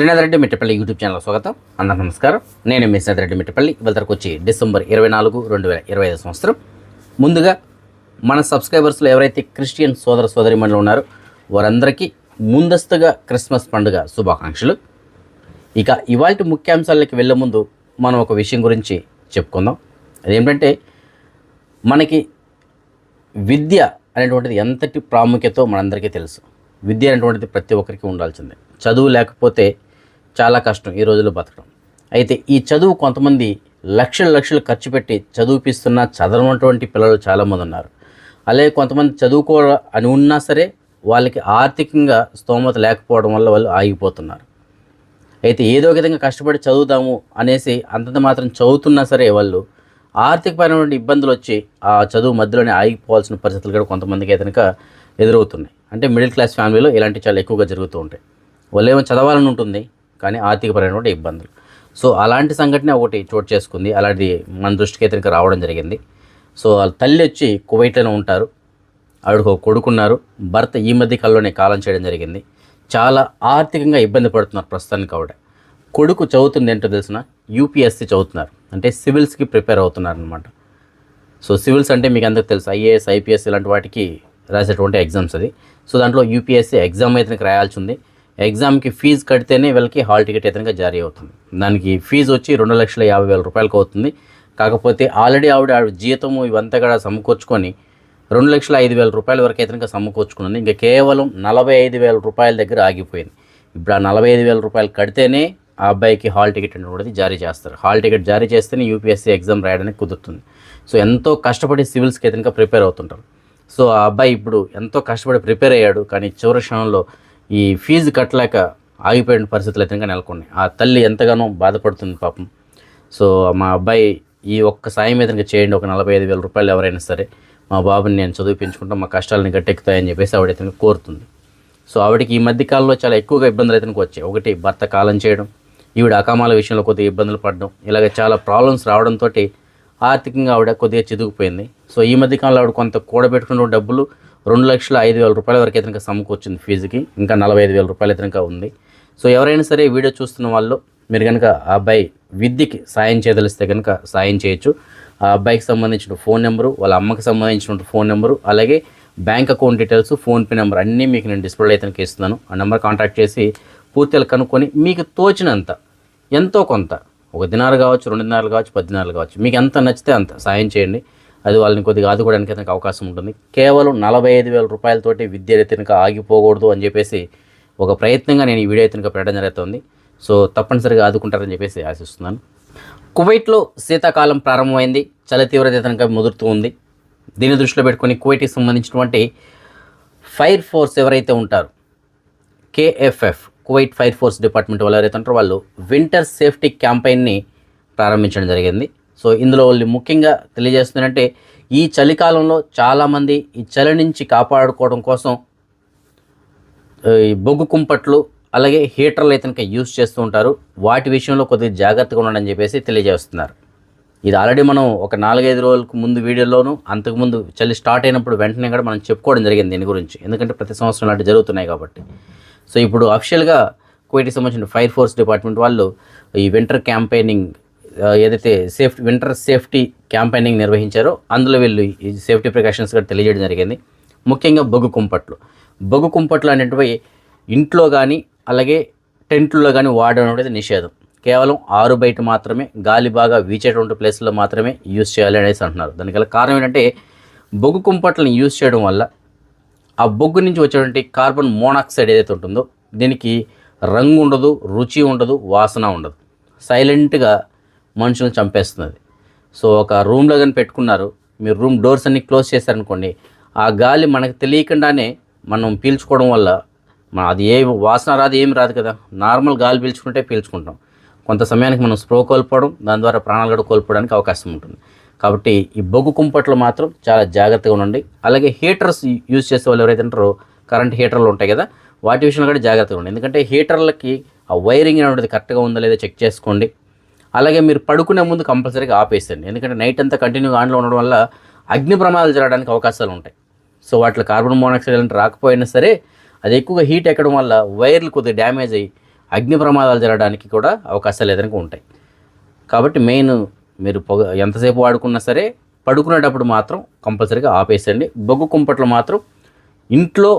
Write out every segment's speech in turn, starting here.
Srinath Reddy Mittapalli YouTube channel స్వాగతం. అందరికీ నమస్కారం. నేను మీ శ్రీనాథ్ రెడ్డి మిట్టపల్లి. ఇవాళకి వచ్చి డిసెంబర్ ఇరవై నాలుగు రెండు వేల ఇరవై ఐదు సంవత్సరం. ముందుగా మన సబ్స్క్రైబర్స్లో ఎవరైతే క్రిస్టియన్ సోదర సోదరిమణులు ఉన్నారో వారందరికీ ముందస్తుగా క్రిస్మస్ పండుగ శుభాకాంక్షలు. ఇక ఇవాళ ముఖ్యాంశాలకి వెళ్ళే ముందు మనం ఒక విషయం గురించి చెప్పుకుందాం. అదేంటంటే మనకి విద్య అనేటువంటిది ఎంతటి ప్రాముఖ్యతో మనందరికీ తెలుసు. విద్య అనేటువంటిది ప్రతి ఒక్కరికి ఉండాల్సిందే. చదువు లేకపోతే చాలా కష్టం ఈ రోజుల్లో బతకడం. అయితే ఈ చదువు కొంతమంది లక్షలు లక్షలు ఖర్చు పెట్టి చదువుపిస్తున్న చదవనటువంటి పిల్లలు చాలామంది ఉన్నారు. అలాగే కొంతమంది చదువుకో అని ఉన్నా సరే వాళ్ళకి ఆర్థికంగా స్తోమత లేకపోవడం వల్ల వాళ్ళు ఆగిపోతున్నారు. అయితే ఏదో విధంగా కష్టపడి చదువుతాము అనేసి అంతంత మాత్రం చదువుతున్నా సరే వాళ్ళు ఆర్థికపరమైనటువంటి ఇబ్బందులు వచ్చి ఆ చదువు మధ్యలోనే ఆగిపోవాల్సిన పరిస్థితులు కూడా కొంతమందికి అయితే కనుక ఎదురవుతున్నాయి. అంటే మిడిల్ క్లాస్ ఫ్యామిలీలో ఇలాంటివి చాలా ఎక్కువగా జరుగుతూ ఉంటాయి. వాళ్ళు ఏమో చదవాలని ఉంటుంది? కానీ ఆర్థికపరమైనటువంటి ఇబ్బందులు. సో అలాంటి సంఘటన ఒకటి చోటు చేసుకుంది. అలాంటి మన దృష్టికి అయితే రావడం జరిగింది. సో వాళ్ళ తల్లి వచ్చి కువైట్లోనే ఉంటారు. ఆవిడకు కొడుకున్నారు. భర్త ఈ మధ్య కాలంలోనే కాలం చేయడం జరిగింది. చాలా ఆర్థికంగా ఇబ్బంది పడుతున్నారు ప్రస్తుతానికి ఆవిడ. కొడుకు చదువుతుంది ఏంటో తెలిసిన యూపీఎస్సీ చదువుతున్నారు. అంటే సివిల్స్కి ప్రిపేర్ అవుతున్నారు అనమాట సో సివిల్స్ అంటే మీకు అందరికి తెలుసు. ఐఏఎస్ ఐపీఎస్ ఇలాంటి వాటికి రాసేటువంటి ఎగ్జామ్స్ అది. సో దాంట్లో యూపీఎస్సీ ఎగ్జామ్ అయితే రాయాల్సి ఉంది. ఎగ్జామ్కి ఫీజు కడితేనే వీళ్ళకి హాల్ టికెట్ అయితే జారీ అవుతుంది. దానికి ఫీజు వచ్చి రెండు లక్షల యాభై వేల రూపాయలకు అవుతుంది. కాకపోతే ఆల్రెడీ ఆవిడ ఆవిడ జీతము ఇవంతా కూడా సమకూర్చుకొని రెండు లక్షల ఐదు వేల రూపాయల వరకు అయితే ఇంకా సమకూర్చుకున్నది. ఇంకా కేవలం నలభై ఐదు వేల రూపాయల దగ్గర ఆగిపోయింది. ఇప్పుడు ఆ నలభై ఐదు వేల రూపాయలు కడితేనే ఆ అబ్బాయికి హాల్ టికెట్ అనేది జారీ చేస్తారు. హాల్ టికెట్ జారీ చేస్తేనే యూపీఎస్సీ ఎగ్జామ్ రాయడానికి కుదురుతుంది. సో ఎంతో కష్టపడి సివిల్స్కి అయితే ఇంకా ప్రిపేర్ అవుతుంటారు. సో ఆ అబ్బాయి ఇప్పుడు ఎంతో కష్టపడి ప్రిపేర్ అయ్యాడు. కానీ చివరి క్షణంలో ఈ ఫీజు కట్టలేక ఆగిపోయిన పరిస్థితులు అయితే నెలకొన్నాయి. ఆ తల్లి ఎంతగానో బాధపడుతుంది పాపం. సో మా అబ్బాయి ఈ ఒక్క సాయం మీద చేయండి. ఒక నలభై ఐదు వేల రూపాయలు ఎవరైనా సరే మా బాబుని నేను చదివించుకుంటా మా కష్టాలని గట్టెక్కుతాయని చెప్పేసి ఆవిడ అయితే కోరుతుంది. సో ఆవిడకి ఈ మధ్య కాలంలో చాలా ఎక్కువగా ఇబ్బందులు అయితే వచ్చాయి. ఒకటి భర్త కాలం చేయడం ఈవిడ అకామాల విషయంలో కొద్దిగా ఇబ్బందులు పడడం ఇలాగ చాలా ప్రాబ్లమ్స్ రావడంతో ఆర్థికంగా ఆవిడ కొద్దిగా చిదిగిపోయింది. సో ఈ మధ్య కాలంలో ఆవిడ కొంత కూడబెట్టుకున్న డబ్బులు రెండు లక్షల ఐదు వేల రూపాయల వరకు అయితే ఇంకా సమకూర్చింది ఫీజుకి. ఇంకా నలభై ఐదు వేల రూపాయలు అయితే ఇంకా ఉంది. సో ఎవరైనా సరే వీడియో చూస్తున్న వాళ్ళు మీరు కనుక ఆ అబ్బాయి విద్యకి సాయం చేయదలిస్తే కనుక సాయం చేయొచ్చు. ఆ అబ్బాయికి సంబంధించిన ఫోన్ నెంబరు వాళ్ళ అమ్మకి సంబంధించిన ఫోన్ నెంబరు అలాగే bank account details PhonePe number అన్నీ మీకు నేను డిస్ప్లే అయితే ఇస్తున్నాను. ఆ నెంబర్ కాంటాక్ట్ చేసి పూర్తిగా కనుక్కొని మీకు తోచినంత ఎంతో కొంత ఒక దినాలు కావచ్చు రెండు దినాలు కావచ్చు పది దినాలు కావచ్చు మీకు ఎంత నచ్చితే అంత సాయం చేయండి. అది వాళ్ళని కొద్దిగా ఆదుకోవడానికి అతనికి అవకాశం ఉంటుంది. కేవలం నలభై ఐదు వేల రూపాయలతోటి విద్య కనుక ఆగిపోకూడదు అని చెప్పేసి ఒక ప్రయత్నంగా నేను ఈ వీడియో అయితే కనుక పెట్టడం జరుగుతుంది. సో తప్పనిసరిగా ఆదుకుంటారని చెప్పేసి ఆశిస్తున్నాను. కువైట్లో శీతాకాలం ప్రారంభమైంది. చలి తీవ్రత అయితే కనుక ముదురుతూ ఉంది. దీన్ని దృష్టిలో పెట్టుకొని కువైట్కి సంబంధించినటువంటి ఫైర్ ఫోర్స్ ఎవరైతే ఉంటారో KFF Kuwait fire force department వాళ్ళు ఎవరైతే ఉంటారో వాళ్ళు వింటర్ సేఫ్టీ క్యాంపెయిన్ని ప్రారంభించడం జరిగింది. సో ఇందులో వాళ్ళు ముఖ్యంగా తెలియజేస్తుందంటే ఈ చలికాలంలో చాలామంది ఈ చలి నుంచి కాపాడుకోవడం కోసం ఈ బొగ్గు కుంపట్లు అలాగే హీటర్లు అయితే కనుక యూస్ చేస్తూ ఉంటారు. వాటి విషయంలో కొద్దిగా జాగ్రత్తగా ఉండండి అని చెప్పేసి తెలియజేస్తున్నారు. ఇది ఆల్రెడీ మనం ఒక నాలుగైదు రోజులకు ముందు వీడియోలోను అంతకుముందు చలి స్టార్ట్ అయినప్పుడు వెంటనే కూడా మనం చెప్పుకోవడం జరిగింది దీని గురించి. ఎందుకంటే ప్రతి సంవత్సరం లాంటి జరుగుతున్నాయి కాబట్టి. సో ఇప్పుడు అఫిషియల్గా కువైట్కి సంబంధించిన ఫైర్ ఫోర్స్ డిపార్ట్మెంట్ వాళ్ళు ఈ వింటర్ క్యాంపెయినింగ్ ఏదైతే సేఫ్ వింటర్ సేఫ్టీ క్యాంపెయినింగ్ నిర్వహించారో అందులో వీళ్ళు ఈ సేఫ్టీ ప్రికాషన్స్ కూడా తెలియజేయడం జరిగింది. ముఖ్యంగా బొగ్గు కుంపట్లు. బొగ్గు కుంపట్లు అనేటివి ఇంట్లో కానీ అలాగే టెంట్లో కానీ వాడడం అనేది నిషేధం. కేవలం ఆరు బయట మాత్రమే గాలి బాగా వీచేటువంటి ప్లేస్లో మాత్రమే యూజ్ చేయాలి అనేసి అంటున్నారు. దానికి కారణం ఏంటంటే బొగ్గు కుంపట్లను యూజ్ చేయడం వల్ల ఆ బొగ్గు నుంచి వచ్చేటువంటి కార్బన్ మోనాక్సైడ్ ఏదైతే ఉంటుందో దీనికి రంగు ఉండదు రుచి ఉండదు వాసన ఉండదు. సైలెంట్గా మనుషులను చంపేస్తుంది సో ఒక రూమ్లో కానీ పెట్టుకున్నారు. మీరు రూమ్ డోర్స్ అన్ని క్లోజ్ చేశారనుకోండి ఆ గాలి మనకు తెలియకుండానే మనం పీల్చుకోవడం వల్ల మన అది ఏ వాసన రాదు ఏమి రాదు కదా. నార్మల్ గాలి పీల్చుకుంటే పీల్చుకుంటాం. కొంత సమయానికి మనం స్ప్రో కోల్పోవడం దాని ద్వారా ప్రాణాలు కూడా కోల్పోవడానికి అవకాశం ఉంటుంది. కాబట్టి ఈ బొగ్గు కుంపట్లు మాత్రం చాలా జాగ్రత్తగా ఉండండి. అలాగే హీటర్స్ యూజ్ చేసే వాళ్ళు ఎవరైతే ఉంటారో కరెంట్ హీటర్లు ఉంటాయి కదా వాటి విషయంలో కూడా జాగ్రత్తగా ఉండండి. ఎందుకంటే హీటర్లకి ఆ వైరింగ్ అనేది కరెక్ట్గా ఉందో లేదో చెక్ చేసుకోండి. అలాగే మీరు పడుకునే ముందు కంపల్సరీగా ఆపేసేయండి. ఎందుకంటే నైట్ అంతా కంటిన్యూగా ఆన్లో ఉండడం వల్ల అగ్ని ప్రమాదాలు జరగడానికి అవకాశాలు ఉంటాయి. సో వాటిలో కార్బన్ మోనాక్సైడ్ అంటే రాకపోయినా సరే అది ఎక్కువగా హీట్ ఎక్కడం వల్ల వైర్లు కొద్దిగా డ్యామేజ్ అయ్యి అగ్ని ప్రమాదాలు జరగడానికి కూడా అవకాశాలు ఏదైనా ఉంటాయి. కాబట్టి మెయిన్ మీరు పొగ ఎంతసేపు వాడుకున్నా సరే పడుకునేటప్పుడు మాత్రం కంపల్సరీగా ఆపేసేయండి. బొగ్గు కుంపట్లు మాత్రం ఇంట్లో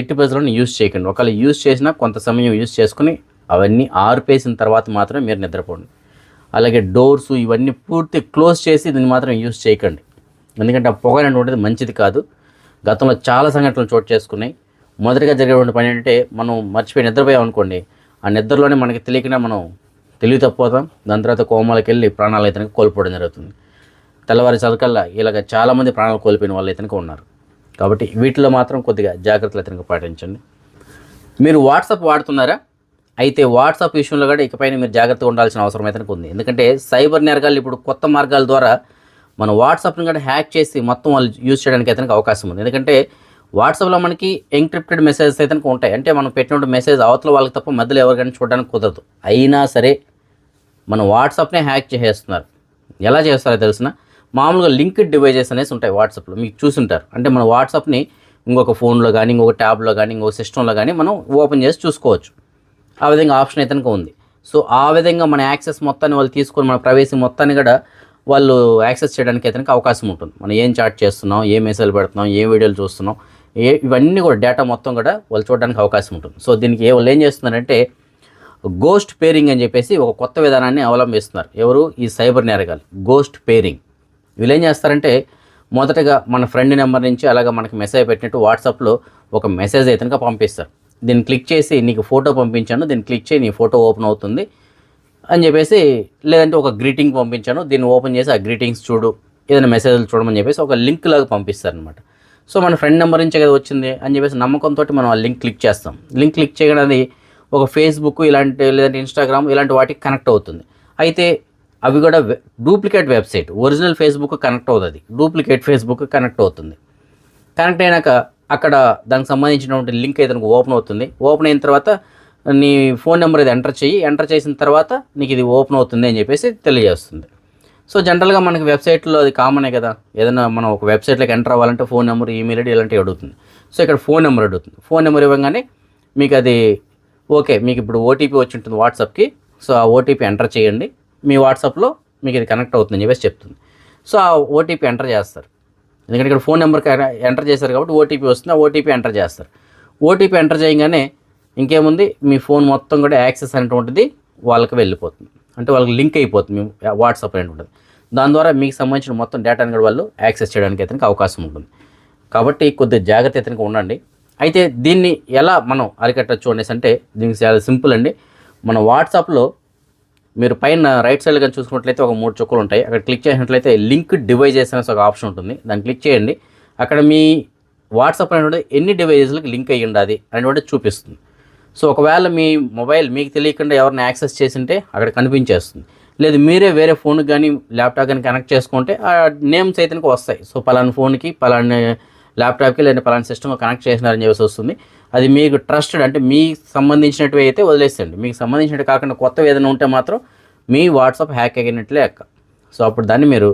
ఎట్టి ప్రజలను యూజ్ చేయకండి. ఒకవేళ యూజ్ చేసినా కొంత సమయం యూజ్ చేసుకుని అవన్నీ ఆరిపేసిన తర్వాత మాత్రమే మీరు నిద్రపోండి. అలాగే డోర్స్ ఇవన్నీ పూర్తి క్లోజ్ చేసి దీన్ని మాత్రం యూజ్ చేయకండి. ఎందుకంటే ఆ పొగ అనేటువంటిది మంచిది కాదు. గతంలో చాలా సంఘటనలు చోటు చేసుకున్నాయి. మొదటిగా జరిగేటువంటి పని ఏంటంటే మనం మర్చిపోయి నిద్రపోయాం అనుకోండి. ఆ నిద్రలోనే మనకి తెలియకుండా మనం తెలివి తప్పిపోతాం దాని తర్వాత కోమాలకు వెళ్ళి ప్రాణాలు అయితే కోల్పోవడం జరుగుతుంది. తెల్లవారి చదకల్లా ఇలాగ చాలామంది ప్రాణాలు కోల్పోయిన వాళ్ళు అయితే ఉన్నారు. కాబట్టి వీటిలో మాత్రం కొద్దిగా జాగ్రత్తలు అయితే పాటించండి. మీరు వాట్సాప్ వాడుతున్నారా? అయితే వాట్సాప్ విషయంలో కూడా ఇకపైన మీరు జాగ్రత్తగా ఉండాల్సిన అవసరం అయితే ఉంది. ఎందుకంటే సైబర్ నేరగాళ్ళు ఇప్పుడు కొత్త మార్గాల ద్వారా మన వాట్సాప్ని కూడా హ్యాక్ చేసి మొత్తం వాళ్ళు యూజ్ చేయడానికి అయితే అవకాశం ఉంది. ఎందుకంటే వాట్సాప్లో మనకి ఎంక్రిప్టెడ్ మెసేజెస్ అయితే ఉంటాయి. అంటే మనం పెట్టినటువంటి మెసేజ్ అవతల వాళ్ళకి తప్ప మధ్యలో ఎవరికైనా చూడడానికి కుదరదు. అయినా సరే మన వాట్సాప్నే హ్యాక్ చేసేస్తున్నారు. ఎలా చేస్తారో తెలిసిన? మామూలుగా లింక్డ్ డివైజెస్ అనేసి ఉంటాయి వాట్సాప్లో. మీకు చూసుంటారు. అంటే మన వాట్సాప్ని ఇంకొక ఫోన్లో కానీ ఇంకొక ట్యాబ్లో కానీ ఇంకొక సిస్టంలో కానీ మనం ఓపెన్ చేసి చూసుకోవచ్చు. ఆ విధంగా ఆప్షన్ అయితే ఉంది. సో ఆ విధంగా మన యాక్సెస్ మొత్తాన్ని వాళ్ళు తీసుకొని మన ప్రవేశం మొత్తాన్ని కూడా వాళ్ళు యాక్సెస్ చేయడానికి అయితే అవకాశం ఉంటుంది. మనం ఏం చాట్ చేస్తున్నాం ఏ మెసేజ్ పెడుతున్నాం ఏ వీడియోలు చూస్తున్నాం ఏ ఇవన్నీ కూడా డేటా మొత్తం కూడా వాళ్ళు చూడడానికి అవకాశం ఉంటుంది. సో దీనికి ఏ- వాళ్ళు ఏం చేస్తున్నారంటే గోస్ట్ పేరింగ్ అని చెప్పేసి ఒక కొత్త విధానాన్ని అవలంబిస్తున్నారు. ఎవరు? ఈ సైబర్ నేరగాలు గోస్ట్ పేరింగ్ వీళ్ళు ఏం చేస్తారంటే మొదటగా మన ఫ్రెండ్ నెంబర్ నుంచి అలాగే మనకి మెసేజ్ పెట్టినట్టు వాట్సాప్లో ఒక మెసేజ్ అయితే కనుక పంపిస్తారు. దీన్ని క్లిక్ చేసి నీకు ఫోటో పంపించాను దీన్ని క్లిక్ చేయి నీ ఫోటో ఓపెన్ అవుతుంది అని చెప్పేసి లేదంటే ఒక గ్రీటింగ్ పంపించాను దీన్ని ఓపెన్ చేసి ఆ గ్రీటింగ్స్ చూడు ఏదైనా మెసేజ్లు చూడమని చెప్పేసి ఒక లింక్ లాగా పంపిస్తారనమాట సో మన ఫ్రెండ్ నెంబర్ నుంచే కదా వచ్చింది అని చెప్పేసి నమ్మకంతో మనం ఆ లింక్ క్లిక్ చేస్తాం. లింక్ క్లిక్ చేయడానికి అది ఒక ఫేస్బుక్ ఇలాంటి లేదంటే ఇన్స్టాగ్రామ్ ఇలాంటి వాటికి కనెక్ట్ అవుతుంది. అయితే అవి కూడా duplicate website original Facebook connect అవుతుంది. డూప్లికేట్ ఫేస్బుక్ కనెక్ట్ అవుతుంది. కనెక్ట్ అయినాక అక్కడ దానికి సంబంధించినటువంటి లింక్ అయితే నీకు ఓపెన్ అవుతుంది. ఓపెన్ అయిన తర్వాత నీ ఫోన్ నెంబర్ ఇది ఎంటర్ చేయి. ఎంటర్ చేసిన తర్వాత నీకు ఇది ఓపెన్ అవుతుంది అని చెప్పేసి తెలియజేస్తుంది. సో జనరల్గా మనకి వెబ్సైట్లో అది కామనే కదా. ఏదైనా మనం ఒక వెబ్సైట్లోకి ఎంటర్ అవ్వాలంటే ఫోన్ నెంబర్ ఈమెయిల్ ఐడి ఇలాంటివి అడుగుతుంది. సో ఇక్కడ ఫోన్ నెంబర్ అడుగుతుంది. ఫోన్ నెంబర్ ఇవ్వగానే మీకు అది ఓకే మీకు ఇప్పుడు ఓటీపీ వచ్చి ఉంటుంది వాట్సాప్కి. సో ఆ ఓటీపీ ఎంటర్ చేయండి. మీ వాట్సాప్లో మీకు ఇది కనెక్ట్ అవుతుందని చెప్పేసి చెప్తుంది. సో ఆ ఓటీపీ ఎంటర్ చేస్తారు. ఎందుకంటే ఇక్కడ ఫోన్ నెంబర్ ఎంటర్ చేశారు కాబట్టి ఓటీపీ వస్తుంది ఆ ఓటీపీ ఎంటర్ చేస్తారు. ఓటీపీ ఎంటర్ చేయగానే ఇంకేముంది? మీ ఫోన్ మొత్తం కూడా యాక్సెస్ అనేటువంటిది వాళ్ళకి వెళ్ళిపోతుంది. అంటే వాళ్ళకి లింక్ అయిపోతుంది మీ వాట్సాప్ అనేటువంటిది. దాని ద్వారా మీకు సంబంధించిన మొత్తం డేటాని కూడా వాళ్ళు యాక్సెస్ చేయడానికి అయితే అవకాశం ఉంటుంది. కాబట్టి కొద్దిగా జాగ్రత్త అయితే ఉండండి. అయితే దీన్ని ఎలా మనం అరికట్టచ్చు అనేసి అంటే దీనికి చాలా సింపుల్ అండి. మన వాట్సాప్లో మీరు పైన రైట్ సైడ్ కానీ చూసుకున్నట్లయితే ఒక మూడు చుక్కలు ఉంటాయి. అక్కడ క్లిక్ చేసినట్లయితే లింక్ డివైజెస్ అనేసి ఒక ఆప్షన్ ఉంటుంది. దాన్ని క్లిక్ చేయండి. అక్కడ మీ వాట్సాప్ అనేటువంటి ఎన్ని డివైజెస్లకు లింక్ అయ్యి ఉండాలి అనేటువంటి చూపిస్తుంది. సో ఒకవేళ మీ మొబైల్ మీకు తెలియకుండా ఎవరిని యాక్సెస్ చేసింటే అక్కడ కనిపించేస్తుంది. లేదు మీరే వేరే ఫోన్కి కానీ ల్యాప్టాప్ కానీ కనెక్ట్ చేసుకుంటే ఆ నేమ్స్ అయితే వస్తాయి. సో పలానా ఫోన్కి పలానా ల్యాప్టాప్కి లేదా పలానా సిస్టమ్ కనెక్ట్ చేసినారని చెప్పేసి వస్తుంది. అది మీకు ట్రస్టెడ్ అంటే మీకు సంబంధించినవి అయితే వదిలేసేయండి. మీకు సంబంధించినట్టు కాకుండా కొత్త ఏదైనా ఉంటే మాత్రం మీ వాట్సాప్ హ్యాక్ అయినట్లే లెక్క. సో అప్పుడు దాన్ని మీరు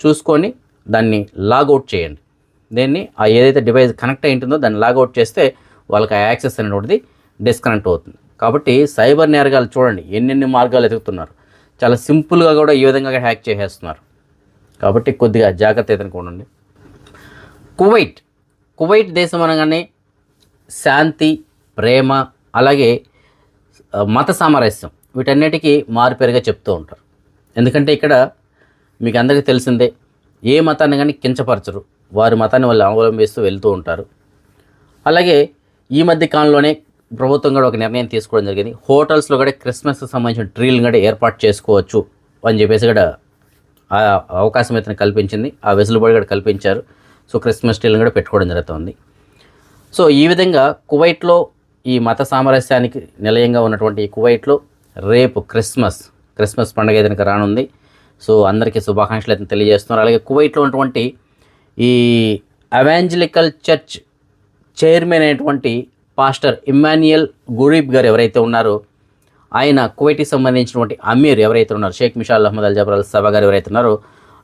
చూసుకొని దాన్ని లాగౌట్ చేయండి. దీన్ని ఆ ఏదైతే డివైస్ కనెక్ట్ అయి ఉంటుందో దాన్ని లాగౌట్ చేస్తే వాళ్ళకి ఆ యాక్సెస్ అనేటువంటిది డిస్కనెక్ట్ అవుతుంది. కాబట్టి సైబర్ నేరగాలు చూడండి ఎన్నెన్ని మార్గాలు ఎదుగుతున్నారు. చాలా సింపుల్గా కూడా ఈ విధంగా హ్యాక్ చేసేస్తున్నారు. కాబట్టి కొద్దిగా జాగ్రత్త అయితే కువైట్. కువైట్ దేశం అనగానే శాంతి ప్రేమ అలాగే మత సామరస్యం. వీటన్నిటికీ మారుపేరుగా చెప్తూ ఉంటారు. ఎందుకంటే ఇక్కడ మీకు అందరికీ తెలిసిందే ఏ మతాన్ని కానీ కించపరచరు. వారి మతాన్ని వాళ్ళు అవలంబిస్తూ వెళ్తూ ఉంటారు. అలాగే ఈ మధ్య కాలంలోనే ప్రభుత్వం కూడా ఒక నిర్ణయం తీసుకోవడం జరిగింది. హోటల్స్లో కూడా క్రిస్మస్కి సంబంధించిన ట్రీలను కూడా ఏర్పాటు చేసుకోవచ్చు అని చెప్పేసి కూడా ఆ అవకాశం అయితే కల్పించింది. ఆ వెసులుబాటు కూడా కల్పించారు. సో క్రిస్మస్ ట్రీలను కూడా పెట్టుకోవడం జరుగుతుంది. సో ఈ విధంగా కువైట్లో ఈ మత సామరస్యానికి నిలయంగా ఉన్నటువంటి ఈ కువైట్లో రేపు క్రిస్మస్ క్రిస్మస్ పండుగ ఏదైనా రానుంది. సో అందరికీ శుభాకాంక్షలు అయితే తెలియజేస్తున్నారు. అలాగే కువైట్లో ఉన్నటువంటి ఈ అవాంజలికల్ చర్చ్ చైర్మన్ అయినటువంటి పాస్టర్ ఇమ్మాన్యుయల్ గురీబ్ గారు ఎవరైతే ఉన్నారో ఆయన కువైట్కి సంబంధించినటువంటి అమీర్ ఎవరైతే ఉన్నారో Sheikh Mishal Ahmad Al Jaber Al Sabah గారు ఎవరైతే ఉన్నారో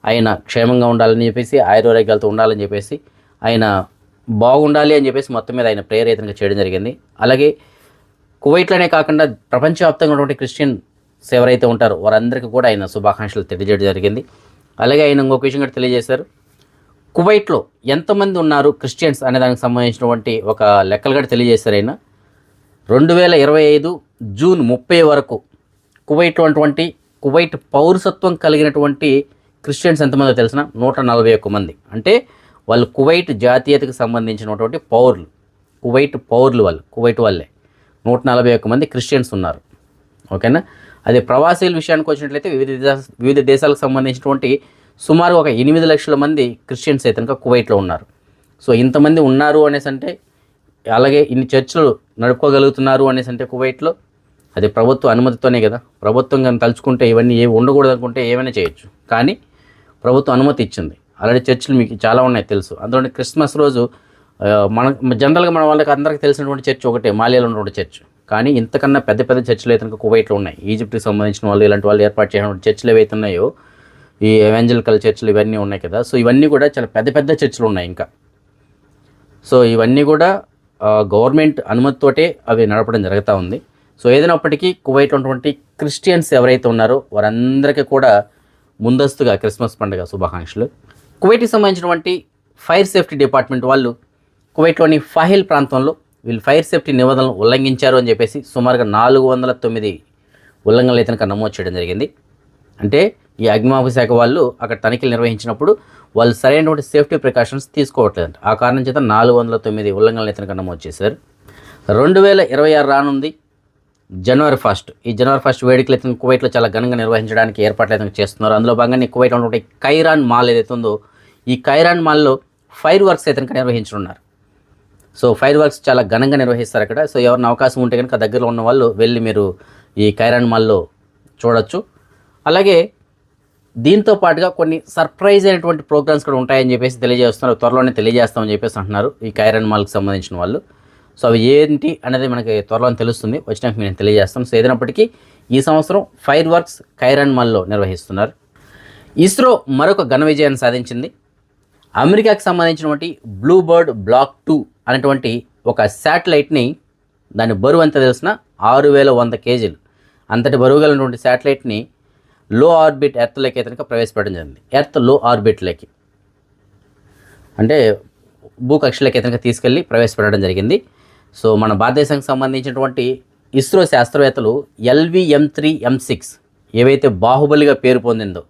ఆయన క్షేమంగా ఉండాలని చెప్పేసి ఆయుర్వేగాలతో ఉండాలని చెప్పేసి ఆయన బాగుండాలి అని చెప్పేసి మొత్తం మీద ఆయన ప్రేయర్ అయితే చేయడం జరిగింది. అలాగే కువైట్లోనే కాకుండా ప్రపంచవ్యాప్తంగా ఉన్నటువంటి క్రిస్టియన్ ఎవరైతే ఉంటారో వారందరికీ కూడా ఆయన శుభాకాంక్షలు తెలియజేయడం జరిగింది. అలాగే ఆయన ఇంకొక విషయం కూడా తెలియజేశారు. కువైట్లో ఎంతమంది ఉన్నారు క్రిస్టియన్స్ అనే దానికి సంబంధించినటువంటి ఒక లెక్కలు కూడా తెలియజేశారు ఆయన. రెండు వేల ఇరవై ఐదు జూన్ ముప్పై వరకు కువైట్లో ఉన్నటువంటి కువైట్ పౌరసత్వం కలిగినటువంటి క్రిస్టియన్స్ ఎంతమందో తెలిసిన? నూట నలభై ఒక్క మంది. అంటే వాళ్ళు కువైట్ జాతీయతకు సంబంధించినటువంటి పౌరులు. కువైట్ పౌరులు వాళ్ళు. కువైట్ వాళ్ళే. నూట నలభై ఒక్క మంది క్రిస్టియన్స్ ఉన్నారు. ఓకేనా? అదే ప్రవాసీల విషయానికి వచ్చినట్లయితే వివిధ వివిధ దేశాలకు సంబంధించినటువంటి సుమారు ఒక ఎనిమిది లక్షల మంది క్రిస్టియన్స్ అయితే కనుక కువైట్లో ఉన్నారు. సో ఇంతమంది ఉన్నారు అనేసి అంటే అలాగే ఇన్ని చర్చలు నడుపుకోగలుగుతున్నారు అనేసి అంటే కువైట్లో. అది ప్రభుత్వ అనుమతితోనే కదా. ప్రభుత్వం కానీ తలుచుకుంటే ఇవన్నీ ఏ ఉండకూడదు అనుకుంటే ఏమైనా చేయొచ్చు. కానీ ప్రభుత్వం అనుమతి ఇచ్చింది. ఆల్రెడీ చర్చిలు మీకు చాలా ఉన్నాయి తెలుసు. అందులో క్రిస్మస్ రోజు మన జనరల్గా మన వాళ్ళకి అందరికీ తెలిసినటువంటి చర్చ్ ఒకటే మాలియాలో ఉన్నటువంటి చర్చ్. కానీ ఇంతకన్నా పెద్ద పెద్ద చర్చిలు అయితే కువైట్లో ఉన్నాయి. ఈజిప్ట్కి సంబంధించిన వాళ్ళు ఇలాంటి వాళ్ళు ఏర్పాటు చేసిన చర్చిలు ఏవైతే ఉన్నాయో ఈ ఎవెంజలికల్ చర్చిలు ఇవన్నీ ఉన్నాయి కదా. సో ఇవన్నీ కూడా చాలా పెద్ద పెద్ద చర్చిలు ఉన్నాయి ఇంకా. సో ఇవన్నీ కూడా గవర్నమెంట్ అనుమతితోటే అవి నడపడం జరుగుతూ ఉంది. సో ఏదైనప్పటికీ కువైట్లో ఉన్నటువంటి క్రిస్టియన్స్ ఎవరైతే ఉన్నారో వారందరికీ కూడా ముందస్తుగా క్రిస్మస్ పండుగ శుభాకాంక్షలు. కువైట్కి సంబంధించినటువంటి ఫైర్ సేఫ్టీ డిపార్ట్మెంట్ వాళ్ళు కువైట్లోని ఫాహిల్ ప్రాంతంలో వీళ్ళు ఫైర్ సేఫ్టీ నిబంధనలు ఉల్లంఘించారు అని చెప్పేసి సుమారుగా నాలుగు వందల తొమ్మిది ఉల్లంఘనలు అయితే కనుక నమోదు చేయడం జరిగింది. అంటే ఈ అగ్నిమాపక శాఖ వాళ్ళు అక్కడ తనిఖీలు నిర్వహించినప్పుడు వాళ్ళు సరైనటువంటి సేఫ్టీ ప్రికాషన్స్ తీసుకోవట్లేదంట. ఆ కారణం చేత నాలుగు వందల తొమ్మిది ఉల్లంఘనలు అయితే కనుక నమోదు చేశారు. రెండు వేల ఇరవై ఆరు రానుంది జనవరి ఫస్ట్. ఈ జనవరి ఫస్ట్ వేడుకలు అయితే కువైట్లో చాలా ఘనంగా నిర్వహించడానికి ఏర్పాట్లు అయితే చేస్తున్నారు. అందులో భాగంగా కువైట్ ఉన్నటువంటి కైరాన్ మాల్ ఏదైతే ఉందో ఈ కైరాన్ మాల్లో ఫైర్ వర్క్స్ అయితే కనుక నిర్వహించనున్నారు. సో ఫైర్ వర్క్స్ చాలా ఘనంగా నిర్వహిస్తారు అక్కడ. సో ఎవరిని అవకాశం ఉంటే కనుక దగ్గరలో ఉన్న వాళ్ళు వెళ్ళి మీరు ఈ కైరాన్ మాల్లో చూడొచ్చు. అలాగే దీంతో పాటుగా కొన్ని సర్ప్రైజ్ అయినటువంటి ప్రోగ్రామ్స్ కూడా ఉంటాయని చెప్పేసి తెలియజేస్తున్నారు. త్వరలోనే తెలియజేస్తామని చెప్పేసి అంటున్నారు ఈ కైరన్ మాల్కి సంబంధించిన వాళ్ళు. సో అవి ఏంటి అనేది మనకి త్వరలో తెలుస్తుంది. వచ్చినాక నేను తెలియజేస్తాను. సో ఏదైనప్పటికీ ఈ సంవత్సరం ఫైర్ వర్క్స్ కైరన్ మాల్లో నిర్వహిస్తున్నారు. ఇస్రో మరొక ఘన విజయాన్ని సాధించింది. అమెరికాకి సంబంధించినటువంటి బ్లూ బర్డ్ బ్లాక్ టూ అనేటువంటి ఒక శాటిలైట్ని దాని బరువు ఎంత తెలిసిన ఆరు వేల వంద కేజీలు. అంతటి బరువు గలటువంటి శాటిలైట్ని లో ఆర్బిట్ ఎర్త్లోకి అయితే ప్రవేశపెట్టడం జరిగింది. ఎర్త్లో ఆర్బిట్లోకి అంటే భూకక్షలోకి అయితే తీసుకెళ్ళి ప్రవేశపెట్టడం జరిగింది. సో మన భారతదేశానికి సంబంధించినటువంటి ఇస్రో శాస్త్రవేత్తలు ఎల్విఎం త్రీ ఎం సిక్స్ ఏవైతే బాహుబలిగా పేరు పొందిందో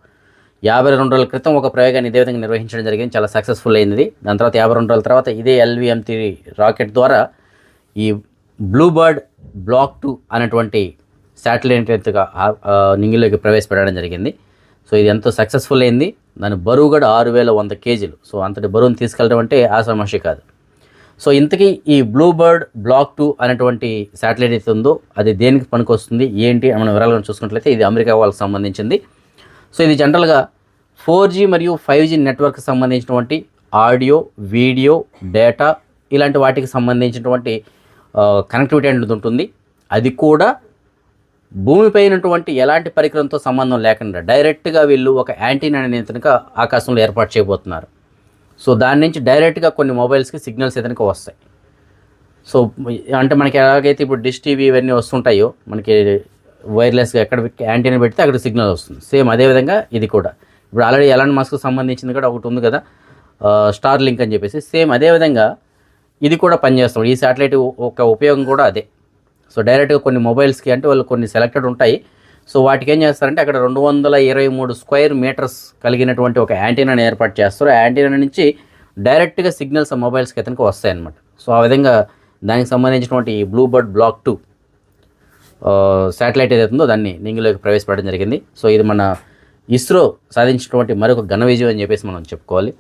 యాభై రెండు రోజుల క్రితం ఒక ప్రయోగాన్ని ఇదే విధంగా నిర్వహించడం జరిగింది. చాలా సక్సెస్ఫుల్ అయింది. దాని తర్వాత యాభై రెండు రోజుల తర్వాత ఇదే ఎల్విఎం త్రీ రాకెట్ ద్వారా ఈ బ్లూ బర్డ్ బ్లాక్ టూ అనేటువంటి శాటిలైట్ ఎత్తుగా నింగిలోకి ప్రవేశపెట్టడం జరిగింది. సో ఇది ఎంతో సక్సెస్ఫుల్ అయింది. దాని బరువు కూడా ఆరు వేల వంద కేజీలు. సో అంతటి బరువును తీసుకెళ్ళడం అంటే ఆసామాషి కాదు సో ఇంతకీ ఈ బ్లూ బర్డ్ బ్లాక్ టూ అనేటువంటి శాటిలైట్ అయితే ఉందో అది దేనికి పనికొస్తుంది ఏంటి అని మనం వివరాలను చూసుకున్నట్లయితే ఇది అమెరికా వాళ్ళకి సంబంధించింది. సో ఇది జనరల్గా ఫోర్ జీ మరియు ఫైవ్ జీ నెట్వర్క్కి సంబంధించినటువంటి ఆడియో వీడియో డేటా ఇలాంటి వాటికి సంబంధించినటువంటి కనెక్టివిటీ అనేది ఉంటుంది. అది కూడా భూమిపైనటువంటి ఎలాంటి పరికరంతో సంబంధం లేకుండా డైరెక్ట్గా వీళ్ళు ఒక యాంటీనా అనేది కనుక ఆకాశంలో ఏర్పాటు చేయబోతున్నారు. సో దాని నుంచి డైరెక్ట్గా కొన్ని మొబైల్స్కి సిగ్నల్స్ ఏదైనా వస్తాయి. సో అంటే మనకి ఎలాగైతే ఇప్పుడు డిష్ టీవీ ఇవన్నీ వస్తుంటాయో మనకి వైర్లెస్గా ఎక్కడ యాంటీనా పెడితే అక్కడ సిగ్నల్ వస్తుంది. సేమ్ అదేవిధంగా ఇది కూడా. ఇప్పుడు ఆల్రెడీ ఎలాన్ మస్క్ సంబంధించింది కూడా ఒకటి ఉంది కదా స్టార్ లింక్ అని చెప్పేసి. సేమ్ అదేవిధంగా ఇది కూడా పనిచేస్తాం ఈ శాటిలైట్ ఒక ఉపయోగం కూడా అదే. సో డైరెక్ట్గా కొన్ని మొబైల్స్కి అంటే వాళ్ళు కొన్ని సెలెక్టెడ్ ఉంటాయి. సో వాటికి ఏం చేస్తారంటే అక్కడ రెండు వందల ఇరవై మూడు స్క్వేర్ మీటర్స్ కలిగినటువంటి ఒక యాంటీనాని ఏర్పాటు చేస్తారు. ఆ యాంటీనా నుంచి డైరెక్ట్గా సిగ్నల్స్ ఆ మొబైల్స్కి అతనికి వస్తాయన్నమాట. సో ఆ విధంగా దానికి సంబంధించినటువంటి ఈ blue bird block two satellite ఏదైతుందో ఉందో దాన్ని నింగిలోకి ప్రవేశపెట్టడం జరిగింది. సో ఇది మన ఇస్రో సాధించినటువంటి మరొక ఘన విజయం అని చెప్పేసి మనం చెప్పుకోవాలి.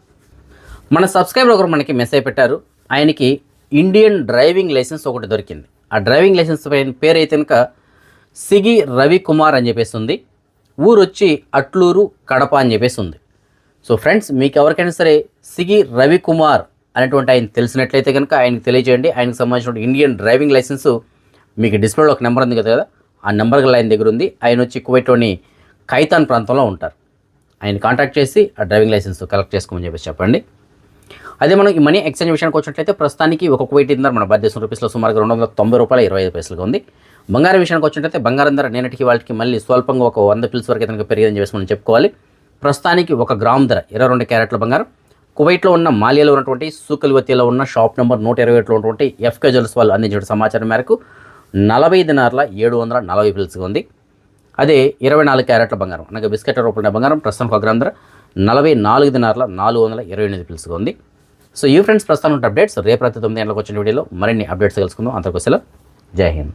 మన సబ్స్క్రైబర్ ఒకరు మనకి మెసేజ్ పెట్టారు. ఆయనకి ఇండియన్ డ్రైవింగ్ లైసెన్స్ ఒకటి దొరికింది. ఆ డ్రైవింగ్ లైసెన్స్ పైన పేరు అయితే కనుక సిగి రవికుమార్ అని చెప్పేసి ఉంది ఊరు వచ్చి అట్లూరు కడప అని చెప్పేసి ఉంది సో ఫ్రెండ్స్ మీకు ఎవరికైనా సరే సిగి రవికుమార్ అనేటువంటి ఆయన తెలిసినట్లయితే కనుక ఆయనకు తెలియజేయండి. ఆయనకు సంబంధించిన ఇండియన్ డ్రైవింగ్ లైసెన్స్ మీకు డిస్ప్లేలో ఒక నెంబర్ ఉంది కదా ఆ నెంబర్ గల ఆయన దగ్గర ఉంది. ఆయన వచ్చి కువైట్లోని ఖైతాన్ ప్రాంతంలో ఉంటారు. ఆయన కాంటాక్ట్ చేసి ఆ డ్రైవింగ్ లైసెన్స్ కలెక్ట్ చేసుకోమని చెప్పేసి చెప్పండి. అదే మనం ఈ మనీ ఎక్స్చేంజ్ విషయానికి వచ్చినట్లయితే ప్రస్తుతానికి ఒక కువైట్ ఇందర్ మన భారతదేశం రూపీస్లో సుమారుగా రెండు వందల తొంభై రూపాయల ఇరవై ఐదు పైసలుగా ఉంది. బంగారం విషయానికి వచ్చినట్టయితే బంగారం ధర నేనటికి వాళ్ళకి మళ్ళీ స్వల్పంగా ఒక వంద పిల్స్ వరకు కనుక పెరిగిందని చెప్పేసి మనం చెప్పుకోవాలి. ప్రస్తుతానికి ఒక గ్రామ్ ధర ఇరవై రెండు క్యారెట్ల బంగారం. కువైట్లో ఉన్న మాలియాలో ఉన్నటువంటి సూకల్వతిలో ఉన్న షాప్ నెంబర్ నూట ఇరవై ఒకటిలో ఉన్నటువంటి ఎఫ్కే జ్యువెల్స్ వాళ్ళు అందించిన సమాచారం మేరకు నలభై దినార్ల ఏడు వందల నలభై పిల్స్గా ఉంది. అదే ఇరవై నాలుగు క్యారెట్ల బంగారం అనగా బిస్కెట్ రూపంలో బంగారం ప్రస్తుతం ఒక గ్రామ్ ధర నలభై నాలుగు దినార్ల నాలుగు వందల ఇరవై ఎనిమిది పిల్స్గా ఉంది. సో ఈ ఫ్రెండ్స్ ప్రస్తుతం ఉన్న అప్డేట్స్ రేపు ప్రతి తొమ్మిది గంటలకు వచ్చిన వీడియోలో మరిన్ని అప్డేట్స్ తెలుసుకుందాం. అంతకోసలో Jai Hind.